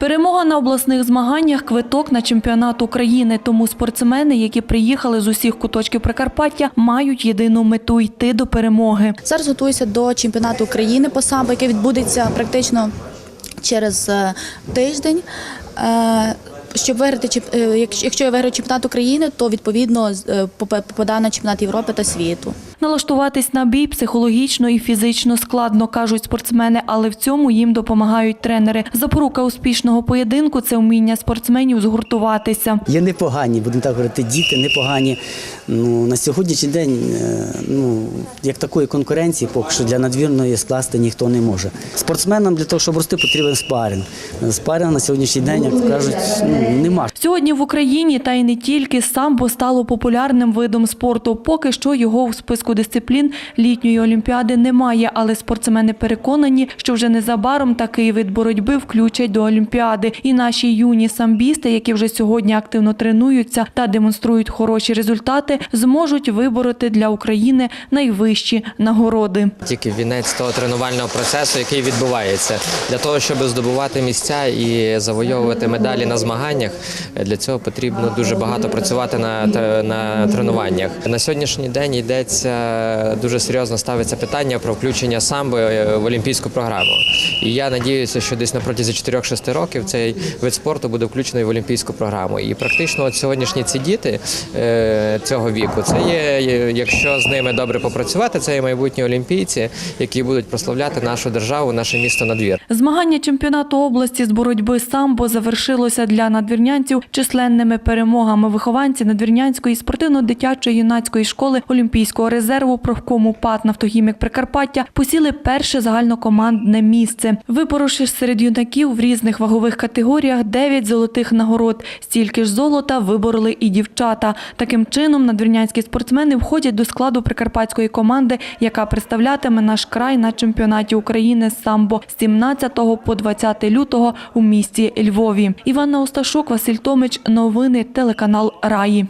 Перемога на обласних змаганнях квиток на чемпіонат України. Тому спортсмени, які приїхали з усіх куточків Прикарпаття, мають єдину мету йти до перемоги. Зараз готуюся до чемпіонату України по самбо, який відбудеться практично через е, тиждень. Е, Щоб виграти е, якщо- я виграю чемпіонат України, то відповідно попадаю на чемпіонат Європи та світу. Налаштуватись на бій психологічно і фізично складно, кажуть спортсмени, але в цьому їм допомагають тренери. Запорука успішного поєдинку це вміння спортсменів згуртуватися. Є непогані, будемо так говорити, діти непогані. Ну, на сьогоднішній день е, ну, як такої конкуренції, поки що для надвірної скласти ніхто не може. Спортсменам для того, щоб рости, потрібен спаринг. Спаринг на сьогоднішній день, як кажуть, ну, нема. Сьогодні в Україні та й не тільки самбо стало популярним видом спорту. Поки що його в списку дисциплін літньої олімпіади немає, але спортсмени переконані, що вже незабаром такий вид боротьби включать до олімпіади. І наші юні самбісти, які вже сьогодні активно тренуються та демонструють хороші результати, зможуть вибороти для України найвищі нагороди. тільки вінець того тренувального процесу, який відбувається. Для того, щоб здобувати місця і завойовувати медалі на змаганнях, для цього потрібно дуже багато працювати на, на тренуваннях. На сьогоднішній день йдеться дуже серйозно ставиться питання про включення самбо е, в олімпійську програму. І я надіюся, що десь на протязі 4-6 років цей вид спорту буде включений в олімпійську програму. І практично от сьогоднішні ці діти е, цього віку, це є, якщо з ними добре попрацювати, це є майбутні олімпійці, які будуть прославляти нашу державу, наше місто надвір. Змагання чемпіонату області з боротьби самбо завершилося для надвірнянців численними перемогами. Вихованці надвірнянської спортивно-дитячої юнацької школи Олімпійського резерву профкому ПАТ «Нафтогімік Прикарпаття посіли перше загальнокомандне місце, випороши серед юнаків в різних вагових категоріях 9 золотих нагород. Стільки ж золота вибороли і дівчата. Таким чином надвірнянські спортсмени входять до складу прикарпатської команди, яка представлятиме наш край на чемпіонаті України самбо 17 16 по 20 лютого у місті Львові. Іванна Осташук, Василь Томич, новини, телеканал Раї.